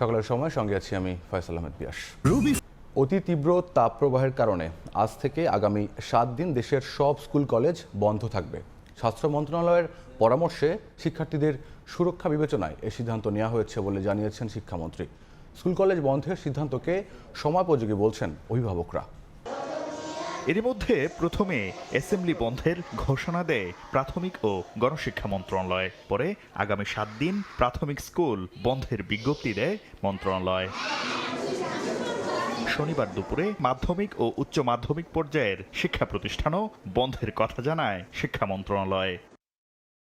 সকালের সময় সঙ্গে আছি আমি ফয়সাল আহমেদ বিয়াস রুবি অতি তীব্র তাপপ্রবাহের কারণে আজ থেকে আগামী সাত দিন দেশের সব স্কুল কলেজ বন্ধ থাকবে। স্বাস্থ্য মন্ত্রণালয়ের পরামর্শে শিক্ষার্থীদের সুরক্ষা বিবেচনায় এ সিদ্ধান্ত নেওয়া হয়েছে বলে জানিয়েছেন শিক্ষামন্ত্রী। স্কুল কলেজ বন্ধের সিদ্ধান্তকে সময়োপযোগী বলছেন অভিভাবকরা। এরই মধ্যে প্রথমে অ্যাসেম্বলি বন্ধের ঘোষণা দেয় প্রাথমিক ও গণশিক্ষা মন্ত্রণালয়। পরে আগামী সাত দিন প্রাথমিক স্কুল বন্ধের বিজ্ঞপ্তি দেয় মন্ত্রণালয়। শনিবার দুপুরে মাধ্যমিক ও উচ্চ মাধ্যমিক পর্যায়ের শিক্ষা প্রতিষ্ঠানও বন্ধের কথা জানায় শিক্ষা মন্ত্রণালয়।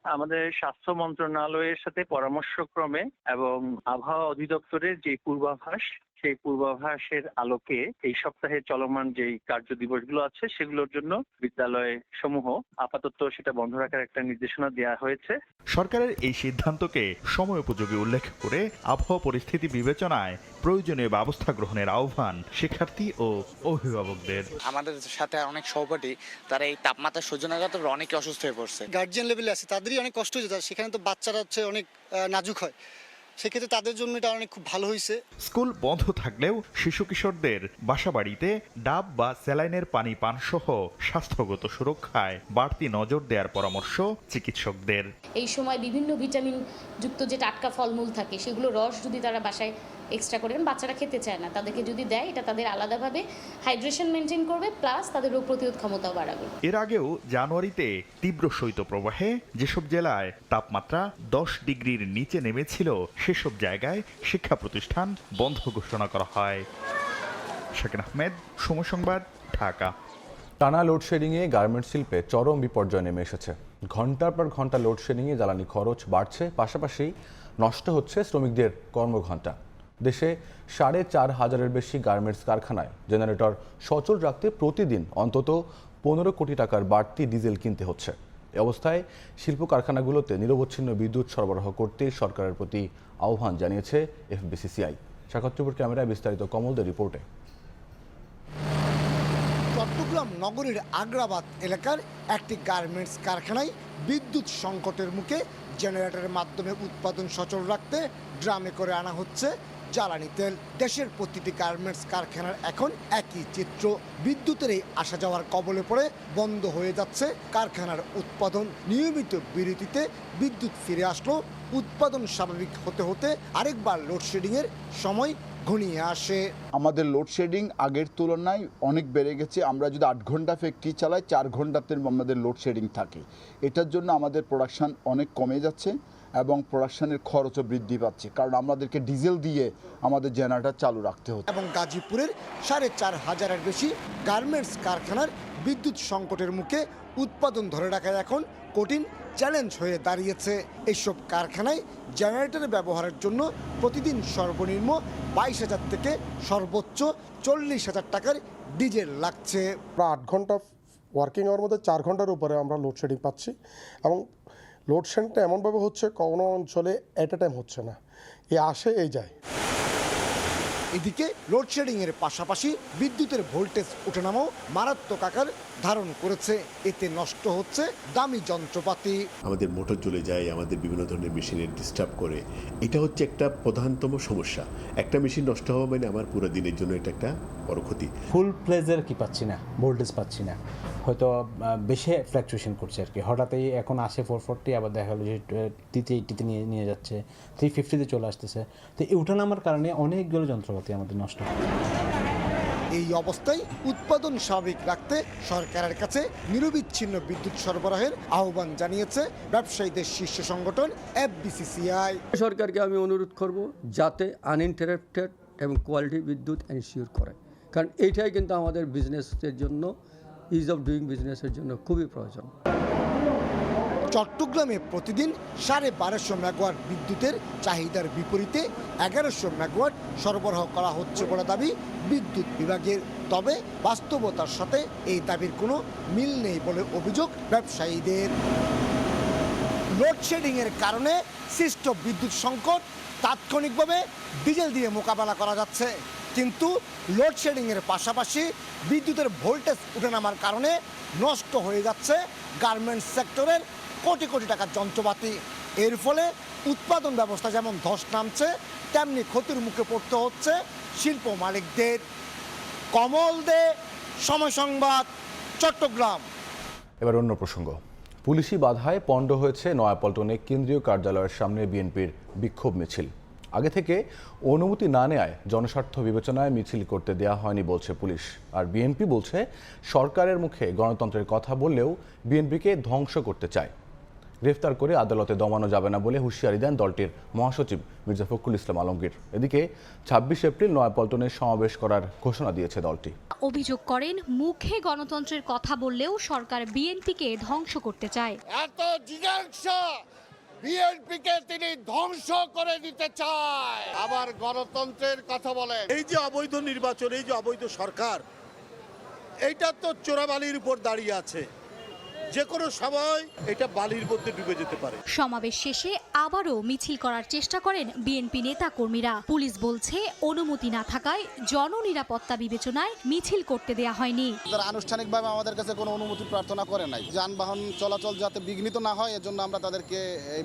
আমাদের স্বাস্থ্য মন্ত্রণালয়ের সাথে পরামর্শক্রমে এবং আবহাওয়া অধিদপ্তরের যে পূর্বাভাস সেই পূর্বাভাসের আলোকে এই সপ্তাহে চলমান যেই কার্য দিবসগুলো আছে সেগুলোর জন্য বিদ্যালয় সমূহ আপাতত সেটা বন্ধ রাখার একটা নির্দেশনা দেওয়া হয়েছে। সরকারের এই সিদ্ধান্তকে সময়োপযোগী উল্লেখ করে আবহাওয়া পরিস্থিতি বিবেচনায় প্রয়োজনীয় ব্যবস্থা গ্রহণের আহ্বান শিক্ষার্থী ও অভিভাবকদের। আমাদের সাথে অনেক সহপাঠী তারা এই তাপমাত্রা সহ্য না করতে অনেকে অসুস্থ হয়ে পড়ছে। গার্জিয়ান লেভেলে আছে তাদেরই অনেক কষ্ট তাদের- সেখানে তো বাচ্চারা হচ্ছে অনেক আহ, নাজুক হয়। সেক্ষেত্রে তাদের জন্য এটা অনেক খুব ভালো হয়েছে। স্কুল বন্ধ থাকলেও শিশু কিশোরদের বাসাবাড়িতে ডাব বা স্যালাইনের পানি পান সহ স্বাস্থ্যগত সুরক্ষায় বাড়তি নজর দেওয়ার পরামর্শ চিকিৎসকদের। এই সময় বিভিন্ন ভিটামিন যুক্ত যে টাটকা ফলমূল থাকে সেগুলো রস যদি তারা বাসায় এক্সট্রা করেন বাচ্চারা খেতে চায় না। তাদেরকে যদি দেয় এটা তাদের আলাদাভাবে হাইড্রেশন মেনটেন করবে প্লাস তাদের রোগ প্রতিরোধ ক্ষমতাও বাড়াবে। এর আগেও জানুয়ারিতে তীব্র শৈত্যপ্রবাহে যেসব জেলায় তাপমাত্রা দশ ডিগ্রির নিচে নেমেছিল সেসব জায়গায় শিক্ষা প্রতিষ্ঠান বন্ধ ঘোষণা করা হয়। শাকিন আহমেদ সময় সংবাদ ঢাকা। টানা লোডশেডিংয়ে গার্মেন্টস শিল্পে চরম বিপর্যয় নেমে এসেছে। ঘণ্টার পর ঘণ্টা লোডশেডিংয়ে জ্বালানি খরচ বাড়ছে পাশাপাশি নষ্ট হচ্ছে শ্রমিকদের কর্মঘণ্টা। দেশে সাড়ে চার হাজারের বেশি গার্মেন্টস কারখানায়। জেনারেটর সচল রাখতে প্রতিদিন অন্তত পনেরো কোটি টাকার বাড়তি ডিজেল কিনতে হচ্ছে। এ অবস্থায় শিল্প কারখানাগুলোতে নিরবচ্ছিন্ন বিদ্যুৎ সরবরাহ করতে সরকারের প্রতি আহ্বান জানিয়েছে এফবিসিসিআই সাক্ষাৎপুর ক্যামেরায় বিস্তারিত কমলদের রিপোর্টে। চট্টগ্রাম নগরীর আগ্রাবাদ এলাকার একটি গার্মেন্টস কারখানায় বিদ্যুৎ সংকটের মুখে জেনারেটরের মাধ্যমে উৎপাদন সচল রাখতে ড্রামে করে আনা হচ্ছে জ্বালানি তেল দেশের প্রতিটি গার্মেন্টস কারখানার এখন একই চিত্র। বিদ্যুতের এই আসা যাওয়ার কবলে পড়ে বন্ধ হয়ে যাচ্ছে কারখানার উৎপাদন। নিয়মিত বিরতিতে বিদ্যুৎ ফিরে আসলো। উৎপাদন স্বাভাবিক হতে হতে আরেকবার লোডশেডিংয়ের সময় ঘনিয়ে আসে। আমাদের লোডশেডিং আগের তুলনায় অনেক বেড়ে গেছে। আমরা যদি আট ঘণ্টা ফ্যাক্টরি চালাই, চার ঘন্টাতে আমাদের লোডশেডিং থাকে। এটার জন্য আমাদের প্রোডাকশান অনেক কমে যাচ্ছে। এবং প্রোডাকশনের খরচও বৃদ্ধি পাচ্ছে। কারণ আমাদেরকে ডিজেল দিয়ে আমাদের জেনারেটর চালু রাখতে হচ্ছে। এবং গাজীপুরের সাড়ে চার হাজারের বেশি গার্মেন্টস কারখানার বিদ্যুৎ সংকটের মুখে উৎপাদন ধরে রাখা এখন কঠিন চ্যালেঞ্জ হয়ে দাঁড়িয়েছে। এইসব কারখানায় জেনারেটর ব্যবহারের জন্য প্রতিদিন সর্বনিম্ন বাইশ হাজার থেকে সর্বোচ্চ চল্লিশ হাজার টাকার ডিজেল লাগছে। আমরা আট ঘণ্টা ওয়ার্কিং আওয়ার মধ্যে চার ঘণ্টার উপরে আমরা লোডশেডিং পাচ্ছি এবং লোডশেডিংটা এমনভাবে হচ্ছে কোনো অঞ্চলে অ্যাট এ টাইম হচ্ছে না। এ আসে এই যায়। এদিকে লোডশেডিং এর পাশাপাশি বিদ্যুতের ভোল্টেজ ওঠানামাও মারাত্মক আকার ধারণ করেছে। এতে নষ্ট হচ্ছে দামি যন্ত্রপাতি। আমাদের মোটর চলে যায় আমাদের বিভিন্ন ধরনের মেশিনের ডিস্টার্ব করে। এটা হচ্ছে একটা প্রধানতম সমস্যা। একটা মেশিন নষ্ট হওয়া মানে আমার পুরো দিনের জন্য এটা একটা বড় ক্ষতি। ফুল প্লেজের কি পাচ্ছি না? ভোল্টেজ পাচ্ছি না। হয়তো বেশি ফ্ল্যাকচুয়েশন করছে আর কি। হঠাৎই এখন আসে ফোর ফোরটি আবার দেখা গেলো যে টিতে এইটিতে নিয়ে নিয়ে যাচ্ছে। থ্রি ফিফটিতে চলে আসতেছে। তো এই উঠানামার কারণে অনেকগুলো যন্ত্রপাতি আমাদের নষ্ট হয়। এই অবস্থায় উৎপাদন স্বাভাবিক রাখতে সরকারের কাছে নিরবিচ্ছিন্ন বিদ্যুৎ সরবরাহের আহ্বান জানিয়েছে ব্যবসায়ীদের শীর্ষ সংগঠন এফবিসিসিআই সরকারকে আমি অনুরোধ করব যাতে আনইন্টারাপ্টেড এবং কোয়ালিটি বিদ্যুৎ এনশিওর করে। কারণ এইটাই কিন্তু আমাদের বিজনেসের জন্য ইজ অফ ডুইং বিজনেসের জন্য খুবই প্রয়োজন। চট্টগ্রামে প্রতিদিন সাড়ে বারোশো মেগাওয়াট বিদ্যুতের চাহিদার বিপরীতে এগারোশো মেগাওয়াট সরবরাহ করা হচ্ছে বলে দাবি বিদ্যুৎ বিভাগের। তবে বাস্তবতার সাথে এই দাবির কোনো মিল নেই বলে অভিযোগ ব্যবসায়ীদের। লোডশেডিংয়ের কারণে সৃষ্ট বিদ্যুৎ সংকট তাৎক্ষণিকভাবে ডিজেল দিয়ে মোকাবেলা করা যাচ্ছে। কিন্তু লোডশেডিংয়ের পাশাপাশি বিদ্যুতের ভোল্টেজ উঠে নামার কারণে নষ্ট হয়ে যাচ্ছে গার্মেন্টস সেক্টরের কোটি কোটি টাকার যন্ত্রপাতি। এর ফলে উৎপাদন ব্যবস্থা যেমন ধস নামছে, তেমনি ক্ষতির মুখে পড়তে হচ্ছে শিল্প মালিকদের। কমল দে, সময় সংবাদ, চট্টগ্রাম। এবার অন্য প্রসঙ্গ। পুলিশি বাধায় পণ্ড হয়েছে নয়াপল্টনে কেন্দ্রীয় কার্যালয়ের সামনে বিএনপির বিক্ষোভ মিছিল। আগে থেকে অনুমতি না নেয় জনস্বার্থ বিবেচনায় মিছিল করতে দেয়া হয়নি বলছে পুলিশ। আর বিএনপি বলছে সরকারের মুখে গণতন্ত্রের কথা বললেও বিএনপিকে ধ্বংস করতে চায়। গ্রেফতার করে আদালতে দমানো যাবে না বলে হুঁশিয়ারি দেন দলটির মহাসচিব মির্জা ফখরুল ইসলাম আলমগীর। এদিকে ছাব্বিশ এপ্রিল নয়াপল্টনে সমাবেশ করার ঘোষণা দিয়েছে দলটি। অভিযোগ করেন মুখে গণতন্ত্রের কথা বললেও সরকার বিএনপিকে ধ্বংস করতে চায়। এত বিএনপিকে তিনি ধ্বংস করে দিতে চায়। আবার গণতন্ত্রের কথা বলেন। এই যে অবৈধ নির্বাচন, এই যে অবৈধ সরকার, এইটা তো চোরাবালির উপর দাঁড়িয়ে আছে। যে কোনো সময় এটা বালির মধ্যে ডুবে যেতে পারে। সমাবেশ শেষে আবারও মিছিল করার চেষ্টা করেন বিএনপি নেতা কর্মীরা পুলিশ বলছে অনুমতি না থাকায় জননিরাপত্তা বিবেচনায় মিছিল করতে দেয়া হয়নি। তারা আনুষ্ঠানিকভাবে আমাদের কাছে কোনো অনুমতি প্রার্থনা করে নাই। যানবাহন চলাচল যাতে বিঘ্নিত না হয় এজন্য আমরা তাদেরকে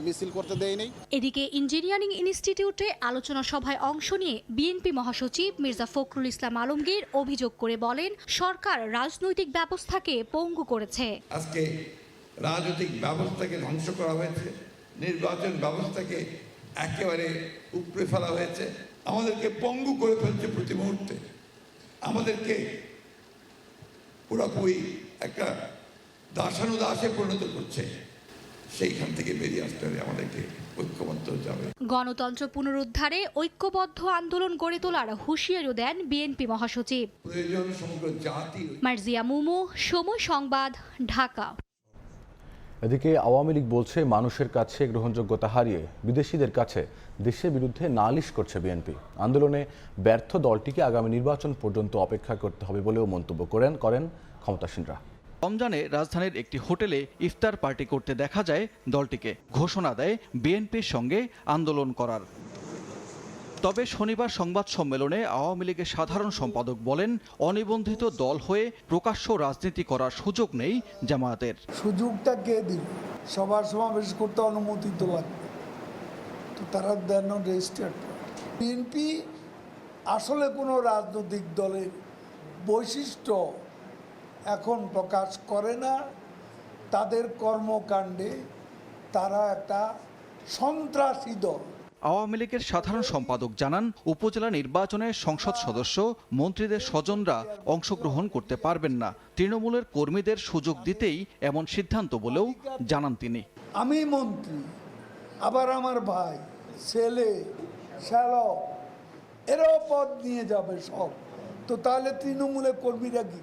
মিছিল করতে দেইনি এদিকে ইঞ্জিনিয়ারিং ইনস্টিটিউটে আলোচনা সভায় অংশ নিয়ে বিএনপি মহাসচিব মির্জা ফখরুল ইসলাম আলমগীর অভিযোগ করে বলেন সরকার রাজনৈতিক ব্যবস্থাকে পঙ্গু করেছে। আজকে রাজনৈতিক ব্যবস্থাকে ধ্বংস করা হয়েছে, নির্বাচন ব্যবস্থাকে একেবারে উপড়ে ফেলা হয়েছে, আমাদেরকে পঙ্গু করে ফেলছে প্রতি মুহূর্তে। আমাদেরকে পুরোপুরি একটা দাসানুদাসে পরিণত করছে। সেইখান থেকে বেরিয়ে আসতে হবে আমাদেরকে ঐক্যবদ্ধ গণতন্ত্র পুনরুদ্ধারে ঐক্যবদ্ধ আন্দোলন গড়ে তোলার হুঁশিয়ারিও দেন বিএনপি মহাসচিব। প্রয়োজন সমগ্র জাতি। মার্জিয়া মুমু সময় সংবাদ ঢাকা। এদিকে আওয়ামী লীগ বলছে মানুষের কাছে গ্রহণযোগ্যতা হারিয়ে বিদেশিদের কাছে দেশের বিরুদ্ধে নালিশ করছে বিএনপি। আন্দোলনে ব্যর্থ দলটিকে আগামী নির্বাচন পর্যন্ত অপেক্ষা করতে হবে বলেও মন্তব্য করেন করেন ক্ষমতাসীনরা। রমজানে রাজধানীর একটি হোটেলে ইফতার পার্টি করতে দেখা যায় দলটিকে। ঘোষণা দেয় বিএনপির সঙ্গে আন্দোলন করার। তবে শনিবার সংবাদ সম্মেলনে আওয়ামী লীগের সাধারণ সম্পাদক বলেন, অনিবন্ধিত দল হয়ে প্রকাশ্য রাজনীতি করার সুযোগ নেই জামায়াতের। সুযোগটা কে দিল সবার সমাবেশ করতে অনুমতি তো তো তারা দেন রেজিস্টার্ড বিএনপি আসলে কোনো রাজনৈতিক দলের বৈশিষ্ট্য এখন প্রকাশ করে না। তাদের কর্মকাণ্ডে তারা একটা সন্ত্রাসী দল। আওয়ামী লীগের সাধারণ সম্পাদক জানান উপজেলা নির্বাচনে সংসদ সদস্য মন্ত্রীদের স্বজনরা অংশগ্রহণ করতে পারবেন না। তৃণমূলের কর্মীদের সুযোগ দিতেই এমন সিদ্ধান্ত বলেও জানান তিনি। আমি মন্ত্রী আবার আমার ভাই ছেলে শ্যালক এরাও পদ নিয়ে যাবে সব। তো তাহলে তৃণমূলের কর্মীরা কি?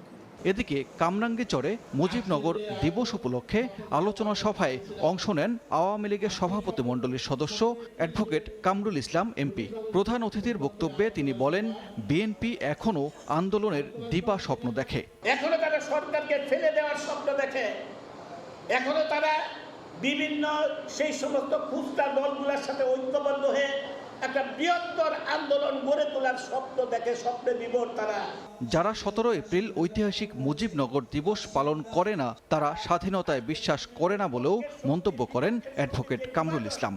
এদিকে কামরাঙ্গীচরে মুজিবনগর দিবস উপলক্ষে আলোচনা সভায় অংশ নেন আওয়ামী লীগের সভাপতি মণ্ডলীর সদস্য অ্যাডভোকেট কামরুল ইসলাম এমপি। প্রধান অতিথির বক্তব্যে তিনি বলেন, বিএনপি এখনও আন্দোলনের দিবা স্বপ্ন দেখে। এখনও তারা সরকারকে ফেলে দেওয়ার স্বপ্ন দেখে। এখনও তারা বিভিন্ন সেই সমস্ত খুচরা দলগুলোর সাথে ঐক্যবদ্ধ হয়ে একটা বৃহত্তর আন্দোলন গড়ে তোলার স্বপ্ন দেখে স্বপ্নে বিভোর তারা। যারা সতেরো এপ্রিল ঐতিহাসিক মুজিবনগর দিবস পালন করে না তারা স্বাধীনতায় বিশ্বাস করে না বলেও মন্তব্য করেন অ্যাডভোকেট কামরুল ইসলাম।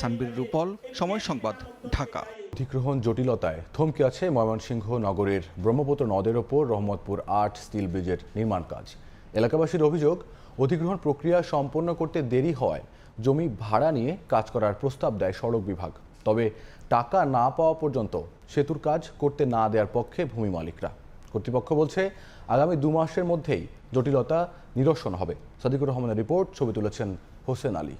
সানবির রূপল সময় সংবাদ ঢাকা। অধিগ্রহণ জটিলতায় থমকে আছে ময়মনসিংহ নগরের ব্রহ্মপুত্র নদের ওপর রহমতপুর আট স্টিল ব্রিজের নির্মাণ কাজ। এলাকাবাসীর অভিযোগ অধিগ্রহণ প্রক্রিয়া সম্পন্ন করতে দেরি হওয়ায় জমি ভাড়া নিয়ে কাজ করার প্রস্তাব দেয় সড়ক বিভাগ। তবে টাকা না পাওয়া পর্যন্ত সেতুর কাজ করতে না দেওয়ার পক্ষে ভূমি মালিকরা। কর্তৃপক্ষ বলছে, আগামী দু মাসের মধ্যেই জটিলতা নিরসন হবে। সাদিকুর রহমানের রিপোর্ট, ছবি তুলেছেন হোসেন আলী।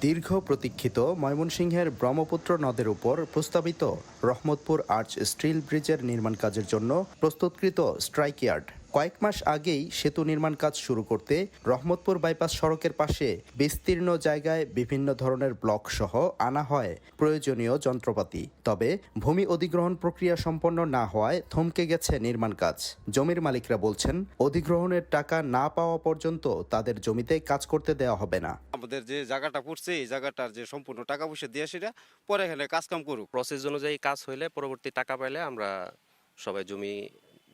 দীর্ঘ প্রতীক্ষিত ময়মনসিংহের ব্রহ্মপুত্র নদের উপর প্রস্তাবিত রহমতপুর আর্চ স্টিল ব্রিজের নির্মাণ কাজের জন্য প্রস্তুতকৃত স্ট্রাইক ইয়ার্ড। কয়েক মাস আগেই সেতু নির্মাণ কাজ শুরু করতে রহমতপুর বাইপাস সড়কের পাশে বিস্তীর্ণ জায়গায় বিভিন্ন ধরনের ব্লক সহ আনা হয় প্রয়োজনীয় যন্ত্রপাতি। তবে ভূমি অধিগ্রহণ প্রক্রিয়া সম্পন্ন না হওয়ায় থমকে গেছে নির্মাণ কাজ। জমির মালিকরা বলছেন অধিগ্রহণের টাকা না পাওয়া পর্যন্ত তাদের জমিতে কাজ করতে দেওয়া হবে না। আমাদের যে জায়গাটা পড়ছে এই জায়গাটার যে সম্পূর্ণ টাকা পয়সা দিয়ে সেটা পরে এখানে কাজ কাম করুক। প্রসেস অনুযায়ী কাজ হইলে পরবর্তী টাকা পাইলে আমরা সবাই জমি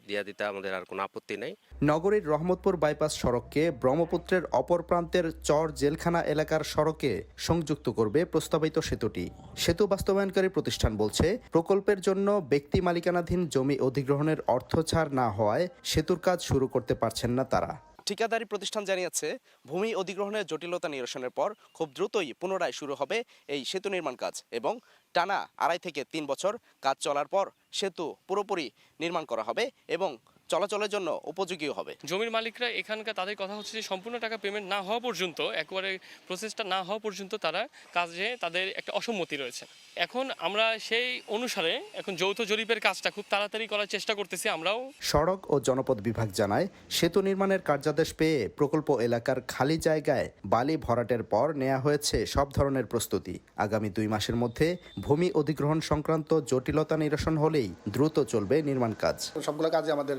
দিয়া দিতে আমাদের আর কোনো আপত্তি নেই। নগরীর রহমতপুর বাইপাস সড়ককে ব্রহ্মপুত্রের অপর প্রান্তের চর জেলখানা এলাকার সড়কে সংযুক্ত করবে প্রস্তাবিত সেতুটি। সেতু বাস্তবায়নকারী প্রতিষ্ঠান বলছে, প্রকল্পের জন্য ব্যক্তি মালিকানাধীন জমি অধিগ্রহণের অর্থ ছাড় না হওয়ায় সেতুর কাজ শুরু করতে পারছেন না তারা। ঠিকাদারি প্রতিষ্ঠান জানিয়েছে, ভূমি অধিগ্রহণের জটিলতা নিরসনের পর খুব দ্রুতই পুনরায় শুরু হবে এই সেতু নির্মাণ কাজ এবং টানা আড়াই থেকে তিন বছর কাজ চলার পর সেতু পুরোপুরি নির্মাণ করা হবে এবং চলাচলের জন্য উপযোগীও হবে। জমির মালিকরা এখানকার তাদের কথা হচ্ছে যে সম্পূর্ণ টাকা পেমেন্ট না হওয়া পর্যন্ত একবারে প্রসেসটা না হওয়া পর্যন্ত তারা কাজে তাদের একটা অসম্মতি রয়েছে। এখন আমরা সেই অনুসারে এখন যৌথ জরিপের কাজটা খুব তাড়াতাড়ি করার চেষ্টা করতেছি আমরাও সড়ক ও জনপদ বিভাগ জানায় সেতু নির্মাণের কার্যাদেশ পেয়ে প্রকল্প এলাকার খালি জায়গায় বালি ভরাটের পর নেওয়া হয়েছে সব ধরনের প্রস্তুতি। আগামী দুই মাসের মধ্যে ভূমি অধিগ্রহণ সংক্রান্ত জটিলতা নিরসন হলেই দ্রুত চলবে নির্মাণ কাজ। সবগুলো কাজে আমাদের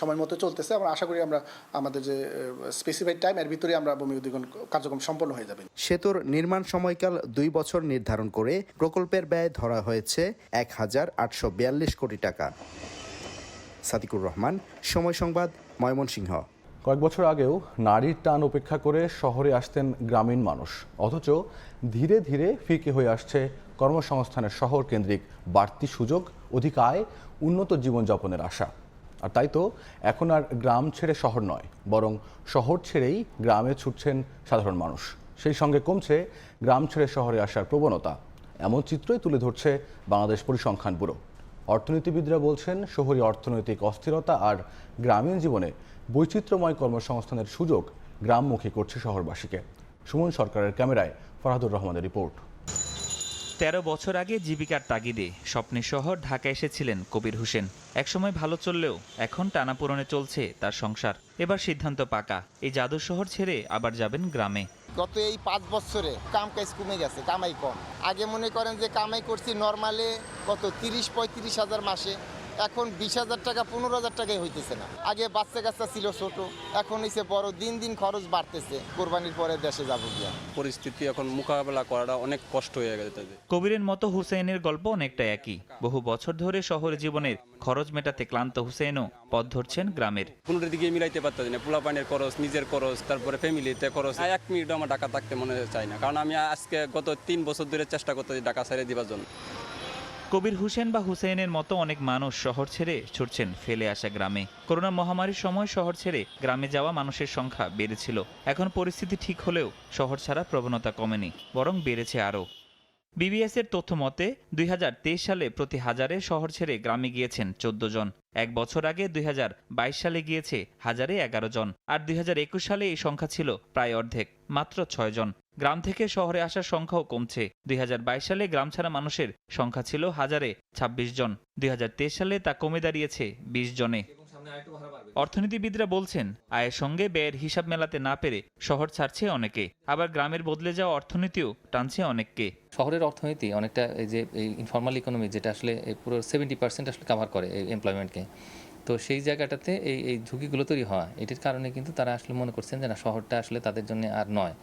সময় মতো চলতেছে। আমরা আশা করি আমরা আমাদের যে স্পেসিফাইড টাইম এর ভিতরে আমরা ভূমি অধিগ্রহণ কার্যক্রম সম্পন্ন হয়ে যাবে। সেতুর নির্মাণ সময়কাল দুই বছর নির্ধারণ করে প্রকল্পের ব্যয় ধরা হয়েছে এক হাজার আটশো বিয়াল্লিশ কোটি টাকা। সাদিকুর রহমান সময় সংবাদ ময়মনসিংহ। কয়েক বছর আগেও নারীর টান উপেক্ষা করে শহরে আসতেন গ্রামীণ মানুষ। অথচ ধীরে ধীরে ফিকে হয়ে আসছে কর্মসংস্থানের শহর কেন্দ্রিক বাড়তি সুযোগ অধিক আয় উন্নত জীবনযাপনের আশা। আর তাই তো এখন আর গ্রাম ছেড়ে শহর নয়, বরং শহর ছেড়েই গ্রামে ছুটছেন সাধারণ মানুষ। সেই সঙ্গে কমছে গ্রাম ছেড়ে শহরে আসার প্রবণতা। এমন চিত্রই তুলে ধরছে বাংলাদেশ পরিসংখ্যান ব্যুরো। অর্থনীতিবিদরা বলছেন, শহরী অর্থনৈতিক অস্থিরতা আর গ্রামীণ জীবনে বৈচিত্র্যময় কর্মসংস্থানের সুযোগ গ্রামমুখী করছে শহরবাসীকে। সুমন সরকারের ক্যামেরায় ফরহাদুর রহমানের রিপোর্ট। তেরো বছর আগে জীবিকার তাগিদে স্বপ্নের শহর ঢাকা এসেছিলেন কবির হোসেন। একসময় ভালো চললেও এখন টানাপোড়নে চলছে তার সংসার। এবার সিদ্ধান্ত পাকা। এই জাদু শহর ছেড়ে আবার যাবেন গ্রামে। গত এই পাঁচ বছরে কাম কাজ কমে গেছে, কামাই কম। আগে মনে করেন যে কামাই করছি নর্মালে কত, তিরিশ পঁয়ত্রিশ হাজার মাসে। এখন বিশ হাজার টাকা পনেরো হাজার টাকাই হইতেছে না। আগে বাচ্চা কাচ্চা ছিল ছোট এখন হইছে বড় দিন দিন খরচ বাড়তেছে। কোরবানির পরে দেশে যাব গিয়া। পরিস্থিতি এখন মোকাবেলা করাটা অনেক কষ্ট হয়ে গেছে তাদের। কবিরের মতো হুসেনের গল্প অনেকটা একই। বহু বছর ধরে শহর জীবনের খরচ মেটাতে ক্লান্ত হুসেনও পথ ধরছেন গ্রামের। কোনোটার দিকে মিলাইতে পারতেছি না পোলা পানির খরচ নিজের খরচ তারপরে ফ্যামিলিতে খরচ। এক মিনিট আমার টাকা থাকতে মনে চাই না কারণ আমি আজকে গত তিন বছর ধরে চেষ্টা করতেছি টাকা ছেড়ে দিবার জন্য। কবির হুসেন বা হুসেনের মতো অনেক মানুষ শহর ছেড়ে ছুটছেন ফেলে আসা গ্রামে। করোনা মহামারীর সময় শহর ছেড়ে গ্রামে যাওয়া মানুষের সংখ্যা বেড়েছিল। এখন পরিস্থিতি ঠিক হলেও শহর ছাড়া প্রবণতা কমেনি, বরং বেড়েছে আরও। বিবিএস এর তথ্য মতে, দুই হাজার তেইশ সালে প্রতি হাজারে শহর ছেড়ে গ্রামে গিয়েছেন চোদ্দ জন। এক বছর আগে দুই হাজার বাইশ সালে গিয়েছে হাজারে এগারো জন। আর দুই হাজার একুশ সালে এই সংখ্যা ছিল প্রায় অর্ধেক, মাত্র ছয় জন। গ্রাম থেকে শহরে আসার সংখ্যাও কমছে। দুই হাজার বাইশ সালে গ্রাম ছাড়া মানুষের সংখ্যা ছিল হাজারে ২৬ জন। দুই হাজার তেইশ সালে তা কমে দাঁড়িয়েছে ২০ জনে। অর্থনীতিবিদরা বলছেন, আয়ের সঙ্গে ব্যয়ের হিসাব মেলাতে না পেরে শহর ছাড়ছে অনেকে। আবার গ্রামের বদলে যাওয়া অর্থনীতিও টানছে অনেককে। শহরের অর্থনীতি অনেকটা এই যে ইনফর্মাল ইকোনমি যেটা আসলে পুরো সেভেন্টি পার্সেন্ট আসলে কাভার করে এমপ্লয়মেন্টকে তো সেই জায়গাটাতে এই এই ঝুঁকিগুলো তৈরি হয় এটির কারণে কিন্তু তারা আসলে মনে করছেন যে না, শহরটা আসলে তাদের জন্য আর নয়।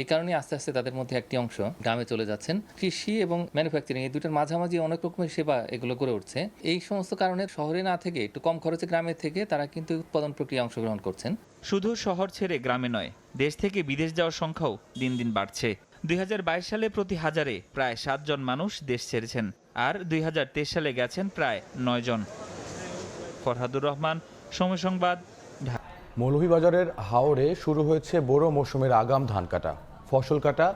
এই কারণে আস্তে আস্তে তাদের মধ্যে একটি অংশ গ্রামে চলে যাচ্ছেন। কৃষি এবং ম্যানুফ্যাকচারিং এই দুটোর মাঝামাঝি অনেক রকমের সেবা এগুলো গড়ে উঠছে। এই সমস্ত কারণে শহরে না থেকে, একটু কম খরচে গ্রামে থেকে তারা কিন্তু উৎপাদন প্রক্রিয়া অংশগ্রহণ করছেন। শুধু শহর ছেড়ে গ্রামে নয়, দেশ থেকে বিদেশ যাওয়ার সংখ্যাও দিন দিন বাড়ছে। দুই হাজার বাইশ সালে প্রতি হাজারে প্রায় সাতজন মানুষ দেশ ছেড়েছেন, আর দুই হাজার তেইশ সালে গেছেন প্রায় নয় জন। ফরহাদুর রহমান, সময় সংবাদ মৌলভীবাজারের হাওড়ে শুরু হয়েছে বড় মৌসুমের আগাম ধান কাটা। ফসল কাটা,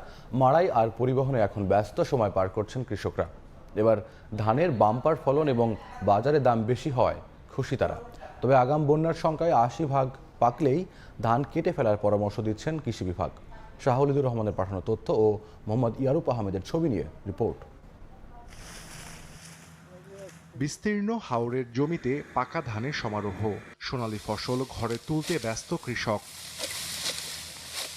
মাড়াই আর পরিবহনে এখন ব্যস্ত সময় পার করছেন কৃষকরা। এবার ধানের বাম্পার ফলন এবং বাজারে দাম বেশি হয় খুশি তারা। তবে আগাম বন্যার সংখ্যায় আশি ভাগ পাকলেই ধান কেটে ফেলার পরামর্শ দিচ্ছেন কৃষি বিভাগ। শাহলিদুর রহমানের পাঠানো তথ্য ও মোহাম্মদ ইয়ারুপ আহমেদের ছবি নিয়ে রিপোর্ট। বিস্তীর্ণ হাওরের জমিতে পাকা ধানের সমারোহ। সোনালি ফসল ঘরে তুলতে ব্যস্ত কৃষক।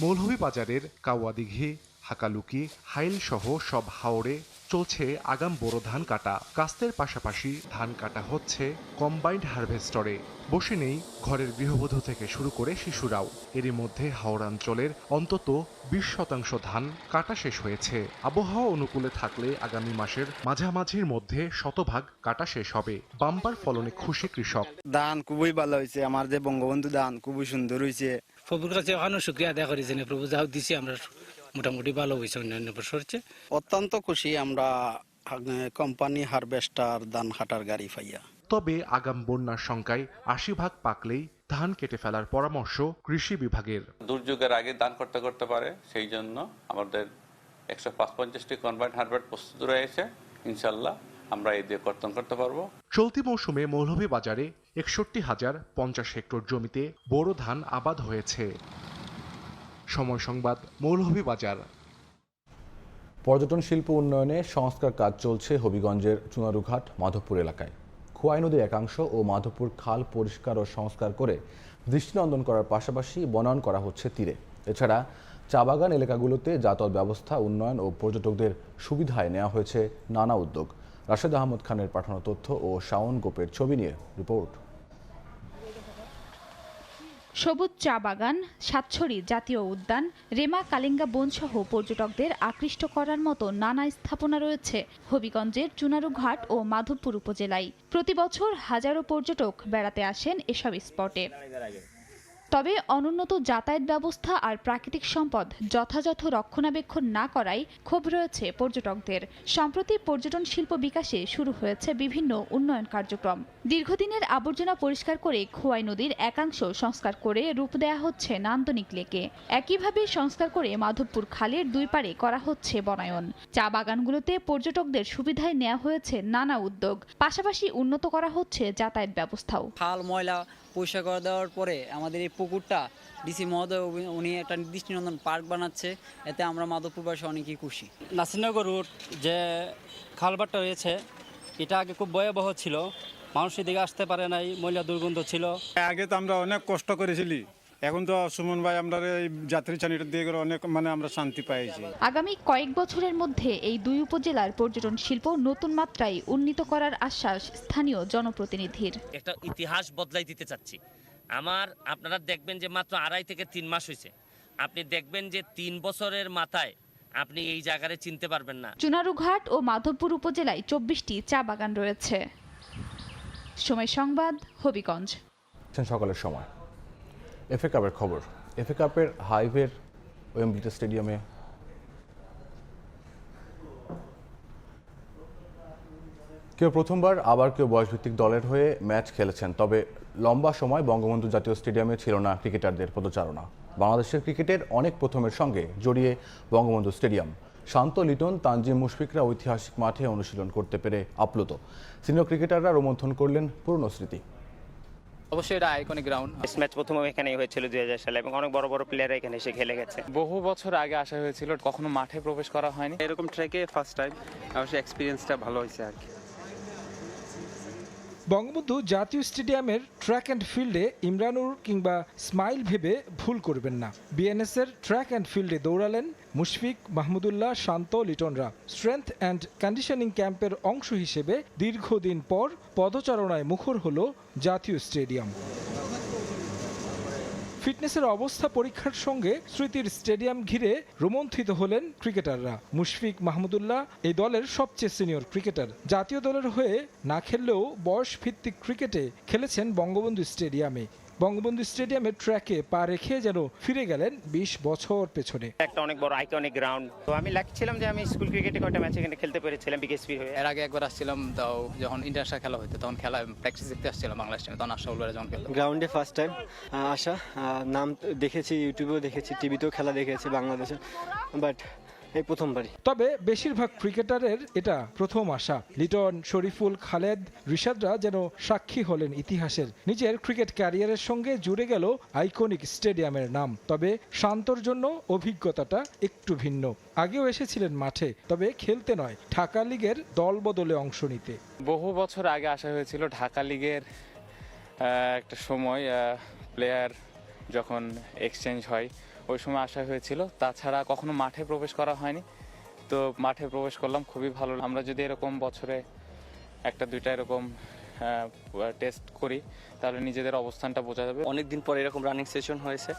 মৌলভীবাজারের কাওয়াদিঘি, হাকালুকি, হাইল সহ সব হাওরে চলছে আগাম বোরো ধান কাটা। কাস্তের পাশাপাশি ধান কাটা হচ্ছে কম্বাইন্ড হারভেস্টরে। বসে নেই ঘরের গৃহবধূ থেকে শুরু করে শিশুরাও। এরই মধ্যে হাওড়াঞ্চলের অন্তত বিশ শতাংশ ধান কাটা শেষ হয়েছে। আবহাওয়া অনুকূলে থাকলে আগামী মাসের মাঝামাঝির মধ্যে শতভাগ কাটা শেষ হবে। বাম্পার ফলনে খুশি কৃষক। ধান খুবই ভালো হয়েছে। আমার যে বঙ্গবন্ধু ধান খুবই সুন্দর হয়েছে। প্রভুর কাছে ওখানে শুক্রিয়া আদায় করেছি না প্রভু যাও দিছি আমরা মোটামুটি ভালো হয়েছে অন্যান্য বছর। অত্যন্ত খুশি আমরা কোম্পানি হারভেস্টার ধান হাটার গাড়ি পাইয়া। তবে আগাম বন্যার শঙ্কায় আশি ভাগ পাকলেই ধান কেটে ফেলার পরামর্শ কৃষি বিভাগের। দুর্যোগের আগে দান করতে করতে পারে সেই জন্য আমাদের একশো পাঁচ পঞ্চাশটি কনভার্ট হারভেস্ট প্রস্তুত রয়েছে। ইনশাল্লাহ আমরা এই দিয়ে কর্তন করতে পারব। চলতি মৌসুমে মৌলভী বাজারে একষট্টি হাজার পঞ্চাশ হেক্টর জমিতে বোরো ধান আবাদ হয়েছে। সময় সংবাদ মৌলভীবাজার পর্যটন শিল্প উন্নয়নে সংস্কার কাজ চলছে হবিগঞ্জের চুনারুঘাট, মাধবপুর এলাকায়। খোয়াই নদীর একাংশ ও মাধবপুর খাল পরিষ্কার ও সংস্কার করে দৃষ্টিনন্দন করার পাশাপাশি বনায়ন করা হচ্ছে তীরে। এছাড়া চা বাগান এলাকাগুলোতে যাতায়াত ব্যবস্থা, উন্নয়ন ও পর্যটকদের সুবিধায় নেওয়া হয়েছে নানা উদ্যোগ। রাশেদ আহমদ খানের পাঠানো তথ্য ও শাওন গোপের ছবি নিয়ে রিপোর্ট। সবুজ চা বাগান সাতছড়ি জাতীয় উদ্যান, রেমা কালিঙ্গা বনসহ পর্যটকদের আকৃষ্ট করার মতো নানা স্থাপনা রয়েছে হবিগঞ্জের চুনারু ঘাট ও মাধবপুর উপজেলায়। প্রতি বছর হাজারো পর্যটক বেড়াতে আসেন এসব স্পটে। তবে অনুন্নত যাতায়াত ব্যবস্থা আর প্রাকৃতিক সম্পদ যথাযথ রক্ষণাবেক্ষণ না করায় ক্ষোভ রয়েছে পর্যটকদের। সম্প্রতি পর্যটন শিল্প বিকাশে শুরু হয়েছে বিভিন্ন উন্নয়ন কার্যক্রম। দীর্ঘদিনের আবর্জনা পরিষ্কার করে খোয়াই নদীর একাংশ সংস্কার করে রূপ দেয়া হচ্ছে নান্দনিক লেকে। একইভাবে সংস্কার করে মাধবপুর খালের দুই পারে করা হচ্ছে বনায়ন। চা বাগানগুলোতে পর্যটকদের সুবিধায় নেওয়া হয়েছে নানা উদ্যোগ। পাশাপাশি উন্নত করা হচ্ছে যাতায়াত ব্যবস্থাও। খাল, ময়লা পরিষ্কার করে দেওয়ার পরে আমাদের এই পুকুরটা ডিসি মহোদয় উনি- একটা দৃষ্টিনন্দন পার্ক বানাচ্ছে এতে আমরা মাধবপুরবাসী অনেকেই খুশি। নাসিনগর রুট যে খালবারটা রয়েছে এটা আগে খুব ভয়াবহ ছিল। মানুষের দিকে আসতে পারে নাই মহিলা দুর্গন্ধ ছিল। আগে তো আমরা অনেক কষ্ট করেছিলি। এখন তো সুমন ভাই আমরা এই যাত্রী চানিটা দিয়ে গেলে অনেক মানে আমরা শান্তি পাইছি। আগামী কয়েক বছরের মধ্যে এই দুই উপজেলার পর্যটন শিল্প নতুন মাত্রায় উন্নীত করার আশ্বাস স্থানীয় জনপ্রতিনিধির। একটা ইতিহাস বদলাই দিতে চাচ্ছি। আমার আপনারা দেখবেন যে মাত্র আড়াই থেকে তিন মাস হয়েছে আপনি দেখবেন যে তিন বছরের মাথায় আপনি এই জায়গায় চিনতে পারবেন না। চুনারুঘাট ও মাধবপুর উপজেলায় চব্বিশটি চা বাগান রয়েছে। সময় সংবাদ হবিগঞ্জ। সকালের সময়। এফএ কাপের খবর। এফএ কাপের হাইভের ওয়েম্বলিতে স্টেডিয়ামে কেউ প্রথমবার, আবার কেউ বয়সভিত্তিক দলের হয়ে ম্যাচ খেলেছেন। তবে লম্বা সময় বঙ্গবন্ধু জাতীয় স্টেডিয়ামে ছিল না ক্রিকেটারদের পদচারণা। বাংলাদেশের ক্রিকেটের অনেক প্রথমের সঙ্গে জড়িয়ে বঙ্গবন্ধু স্টেডিয়াম শান্ত লিটন, তানজিম মুশফিকরা ঐতিহাসিক মাঠে অনুশীলন করতে পেরে আপ্লুত। সিনিয়র ক্রিকেটাররা রোমন্থন করলেন পুরনো স্মৃতি। অবশ্যই এটা আইকনিক গ্রাউন্ড টেস্ট ম্যাচ প্রথম এখানেই হয়েছিল দুই হাজার সালে এবং অনেক বড় বড় প্লেয়ার এখানে এসে খেলে গেছে। বহু বছর আগে আসা হয়েছিল কখনো মাঠে প্রবেশ করা হয়নি। এরকম ট্র্যাকে ফার্স্ট টাইম অবশ্যই এক্সপিরিয়েন্সটা ভালো হয়েছে আর কি। বঙ্গবন্ধু জাতীয় স্টেডিয়ামের ট্র্যাক অ্যান্ড ফিল্ডে ইমরানুর কিংবা স্মাইল ভেবে ভুল করবেন না। বিএনএসের ট্র্যাক অ্যান্ড ফিল্ডে দৌড়ালেন মুশফিক, মাহমুদুল্লাহ, শান্ত, লিটনরা। স্ট্রেংথ অ্যান্ড কন্ডিশনিং ক্যাম্পের অংশ হিসেবে দীর্ঘদিন পর পদচারণায় মুখর হল জাতীয় স্টেডিয়াম। ফিটনেসের অবস্থা পরীক্ষার সঙ্গে স্মৃতির স্টেডিয়াম ঘিরে রোমন্থিত হলেন ক্রিকেটাররা। মুশফিক, মাহমুদুল্লাহ এই দলের সবচেয়ে সিনিয়র ক্রিকেটার। জাতীয় দলের হয়ে না খেললেও বয়স ভিত্তিক ক্রিকেটে খেলেছেন বঙ্গবন্ধু স্টেডিয়ামে। বঙ্গবন্ধু স্টেডিয়ামের ট্র্যাকে পা রেখে যেন ফিরে গেলেন বিশ বছর পেছনে। একটা অনেক বড় আইকনিক গ্রাউন্ড তো আমি লাগছিলাম যে আমি স্কুল ক্রিকেটে কয়টা ম্যাচ এখানে খেলতে পেরেছিলাম বিকেএসপি হয়ে। এর আগে একবার আসছিলাম তাও যখন ইন্টারন্যাশনাল খেলা হতো তখন খেলা প্র্যাকটিস দেখতে আসছিলাম বাংলাদেশ টিমে তখন আশা বলবে যখন খেলতো গ্রাউন্ডে ফার্স্ট টাইম আসা। নাম দেখেছি ইউটিউবেও দেখেছি টিভিতেও খেলা দেখেছি বাংলাদেশে বাট এই প্রথমবারই। তবে বেশিরভাগ ক্রিকেটারের এটা প্রথম আশা। লিটন শরীফুল খালেদ রিশাদরা যেন সাক্ষী হলেন ইতিহাসের। নিজের ক্রিকেট ক্যারিয়ারের সঙ্গে জুড়ে গেল আইকনিক স্টেডিয়ামের নাম। তবে শান্তর জন্য অভিজ্ঞতাটা একটু ভিন্ন। আগেও এসেছিলেন মাঠে তবে খেলতে নয় ঢাকা লিগের দল বদলে অংশ নিতে। বহু বছর আগে আসা হয়েছিল ঢাকা লিগের একটা সময় প্লেয়ার যখন এক্সচেঞ্জ হয় ওই সময় আসা হয়েছিল। তাছাড়া কখনো মাঠে প্রবেশ করা হয়নি। তো মাঠে প্রবেশ করলাম, খুবই ভালো আমরা যদি এরকম বছরে একটা দুইটা এরকম টেস্ট করি তাহলে নিজেদের অবস্থানটা বোঝা যাবে। অনেকদিন পর এরকম রানিং সেশন হয়েছে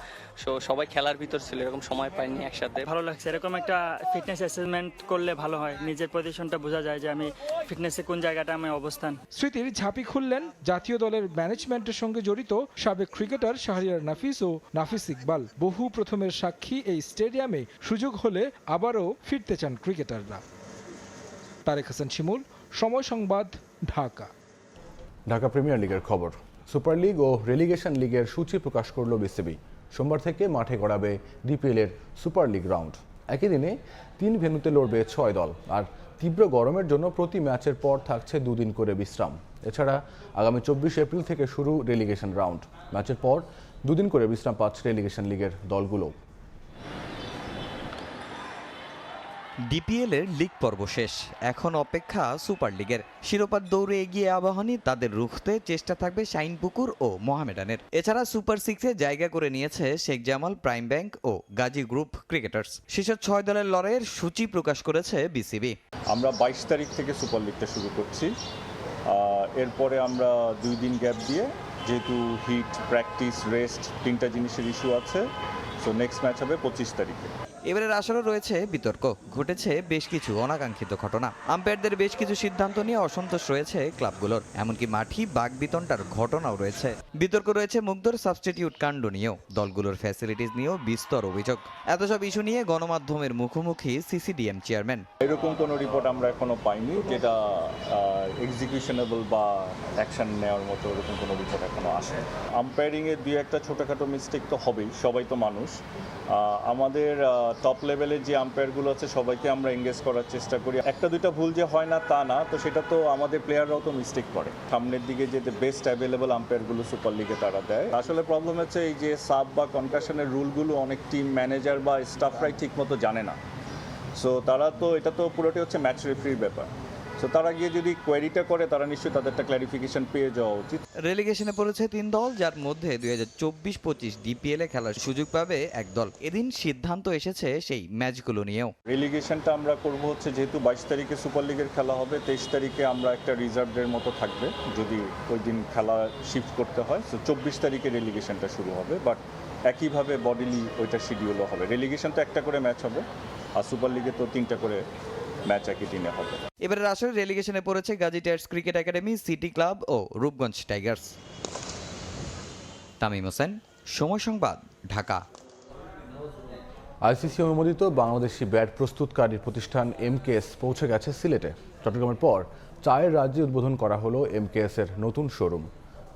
সো সবাই খেলার ভিতর ছিল এরকম সময় পাইনি একসাথে। ভালো লাগছে এরকম একটা ফিটনেস অ্যাসেসমেন্ট করলে ভালো হয় নিজের পজিশনটা বোঝা যায় যে আমি ফিটনেসে কোন জায়গাটা আমার অবস্থান। স্মৃতির ঝাঁপি খুললেন জাতীয় দলের ম্যানেজমেন্টের সঙ্গে জড়িত সাবেক ক্রিকেটার শাহরিয়ার নাফিস ও নাফিস ইকবাল। বহু প্রথমের সাক্ষী এই স্টেডিয়ামে সুযোগ হলে আবারও ফিরতে চান ক্রিকেটাররা তারেক হাসান শিমুল সময় সংবাদ ঢাকা। ঢাকা প্রিমিয়ার লিগের খবর। সুপার লিগ ও রেলিগেশন লিগের সূচি প্রকাশ করল বিসিবি। সোমবার থেকে মাঠে গড়াবে ডিপিএল এর সুপার লিগ রাউন্ড। একই দিনে তিন ভেন্যুতে লড়বে ছয় দল, আর তীব্র গরমের জন্য প্রতি ম্যাচের পর থাকছে দুদিন করে বিশ্রাম। এছাড়া আগামী চব্বিশ এপ্রিল থেকে শুরু রেলিগেশন রাউন্ড। ম্যাচের পর দুদিন করে বিশ্রাম পাচ্ছে রেলিগেশন লিগের দলগুলো। ডিপিএল এর লিগ পর্ব শেষ। এখন অপেক্ষা সুপার লিগের। শিরোপার দৌড়ে এগিয়ে আবাহনী তাদের রুখতে চেষ্টা থাকবে শাইনপুকুর ও মোহামেডানের। এছাড়া সুপার সিক্সে জায়গা করে নিয়েছে শেখ জামাল, প্রাইম ব্যাংক ও গাজী গ্রুপ ক্রিকেটার্স। শীর্ষ ছয় দলের লড়াইয়ের সূচি প্রকাশ করেছে বিসিবি আমরা বাইশ তারিখ থেকে সুপার লিগটা শুরু করছি। এরপরে আমরা দুই দিন গ্যাপ দিয়ে, যেহেতু হিট প্র্যাকটিস রেস্ট তিনটা জিনিসের ইস্যু আছে। সো নেক্সট ম্যাচ হবে পঁচিশ তারিখে। এবারের আসরে রয়েছে বিতর্ক। ঘটেছে বেশ কিছু অনাকাঙ্ক্ষিত ঘটনা। আম্পায়ারদের বেশ কিছু সিদ্ধান্ত নিয়ে অসন্তোষ রয়েছে ক্লাবগুলোর। এমনকি মাঠি বাগ বিতনটার ঘটনাও রয়েছে। বিতর্ক রয়েছে মুগ্ধর সাবস্টিটিউট কাণ্ড নিয়েও। দলগুলোর ফ্যাসিলিটিস নিয়েও বিস্তর অভিযোগ। এত সব ইস্যু নিয়ে গণমাধ্যমের মুখোমুখি সিসিডিএম চেয়ারম্যান এরকম কোনো রিপোর্ট আমরা এখনও পাইনি যেটা এক্সিকিউশনেবল বা অ্যাকশন নেওয়ার মতো এরকম কোনো রিপোর্ট এখনও আসে আম্পায়ারিংয়ে দুই একটা ছোটোখাটো মিস্টেক তো হবেই সবাই তো মানুষ। আমাদের টপ লেভেলের যে আম্পায়ারগুলো আছে, সবাইকে আমরা এঙ্গেজ করার চেষ্টা করি। একটা দুইটা ভুল যে হয় না, তা না, তো সেটা তো আমাদের প্লেয়াররাও তো মিস্টেক করে। সামনের দিকে যে বেস্ট অ্যাভেলেবল আম্পায়ারগুলো সুপার লিগে তারা দেয়। আসলে প্রবলেম হচ্ছে এই যে সাব বা কনকাশনের রুলগুলো অনেক টিম ম্যানেজার বা স্টাফরাই ঠিকমতো জানে না। সো তারা তো, এটা তো পুরোটাই হচ্ছে ম্যাচ রেফারির ব্যাপার। সো তারা গিয়ে যদি কোয়েরিটা করে তারা নিশ্চয়ই তাদেরটা ক্ল্যারিফিকেশন পেয়ে যাওয়া উচিত। রেলিগেশনে পড়েছে তিন দল যার মধ্যে দুই হাজার চব্বিশ পঁচিশ ডিপিএল এ খেলার সুযোগ পাবে এক দল। এদিন সিদ্ধান্ত এসেছে সেই ম্যাচগুলো নিয়েও। রেলিগেশনটা আমরা করব হচ্ছে যেহেতু বাইশ তারিখে সুপার লিগের খেলা হবে তেইশ তারিখে আমরা একটা রিজার্ভের মতো থাকবে যদি ওই দিন খেলা শিফট করতে হয়। সো চব্বিশ তারিখে রেলিগেশনটা শুরু হবে বাট একইভাবে বডিলি ওইটা শিডিউলও হবে। রেলিগেশন তো একটা করে ম্যাচ হবে আর সুপার লিগে তো তিনটা করে ম্যাচ একই দিনে হবে। এবারের আসরে রেলিগেশনে পড়েছে Gazi tyres cricket academy city club ও রূপগঞ্জ টাইগার্স। তামিম হোসেন সময় সংবাদ ঢাকা। আইসিসি অনুমোদিত বাংলাদেশি ব্যাট প্রস্তুতকারী প্রতিষ্ঠান এমকেএস পৌঁছে গেছে সিলেটে। চট্টগ্রামের পর চায়ের রাজ্যে উদ্বোধন করা হলো এমকেএস এর নতুন শোরুম।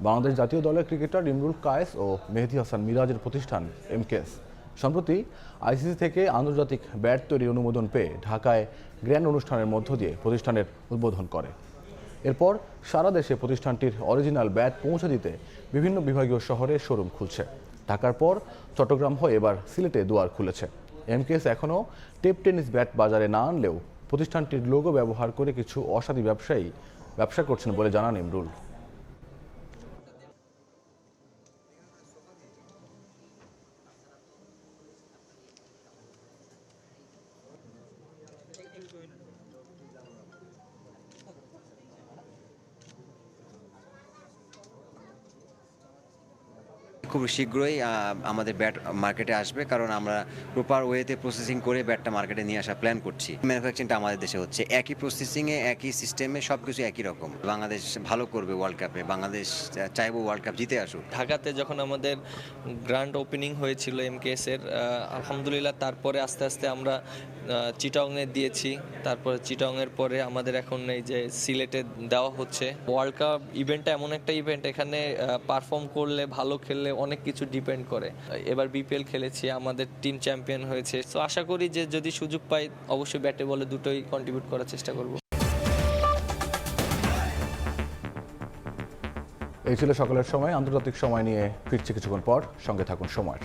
বাংলাদেশ জাতীয় দলের ক্রিকেটার ইমরুল কায়েস ও মেহেদি হাসান মিরাজের প্রতিষ্ঠান এমকেএস। সম্প্রতি আইসিসি থেকে আন্তর্জাতিক ব্যাট তৈরির অনুমোদন পেয়ে ঢাকায় গ্র্যান্ড অনুষ্ঠানের মধ্য দিয়ে প্রতিষ্ঠানের উদ্বোধন করে। এরপর সারা দেশে প্রতিষ্ঠানটির অরিজিনাল ব্যাট পৌঁছে দিতে বিভিন্ন বিভাগীয় শহরে শোরুম খুলছে। ঢাকার পর চট্টগ্রাম হয়ে এবার সিলেটে দুয়ার খুলেছে। এমকেএস এখনও টেপ টেনিস ব্যাট বাজারে না আনলেও প্রতিষ্ঠানটির লোগো ব্যবহার করে কিছু অসাধু ব্যবসায়ী ব্যবসা করছেন বলে জানান ইমরুল। খুব শীঘ্রই আমাদের ব্যাট মার্কেটে আসবে, কারণ আমরা প্রপার ওয়েতে প্রসেসিং করে ব্যাটটা মার্কেটে নিয়ে আসা প্ল্যান করছি। ম্যানুফ্যাকচারিংটা আমাদের দেশে হচ্ছে একই প্রসেসিংয়ে একই সিস্টেমে সব কিছু একই রকম। বাংলাদেশ ভালো করবে ওয়ার্ল্ড কাপে বাংলাদেশ চাইব ওয়ার্ল্ড কাপ জিতে আসুক। ঢাকাতে যখন আমাদের গ্র্যান্ড ওপেনিং হয়েছিল এমকেএস এর আলহামদুলিল্লাহ তারপরে আস্তে আস্তে আমরা চিটাংয়ে দিয়েছি। তারপরে চিটাংয়ের পরে আমাদের এখন এই যে সিলেটে দেওয়া হচ্ছে। ওয়ার্ল্ড কাপ ইভেন্টটা এমন একটা ইভেন্ট এখানে পারফর্ম করলে, ভালো খেললে অনেক কিছু ডিপেন্ড করে। এবার বিপিএল খেলেছি, আমাদের টিম চ্যাম্পিয়ন হয়েছে। তো আশা করি যে যদি সুযোগ পাই, অবশ্যই ব্যাটে বলে দুটোই কন্ট্রিবিউট করার চেষ্টা করব। এই ছিল সকালের সময়। আন্তর্জাতিক সময় নিয়ে ফিরছে কিছুক্ষণ পর। সঙ্গে থাকুন সময়ের।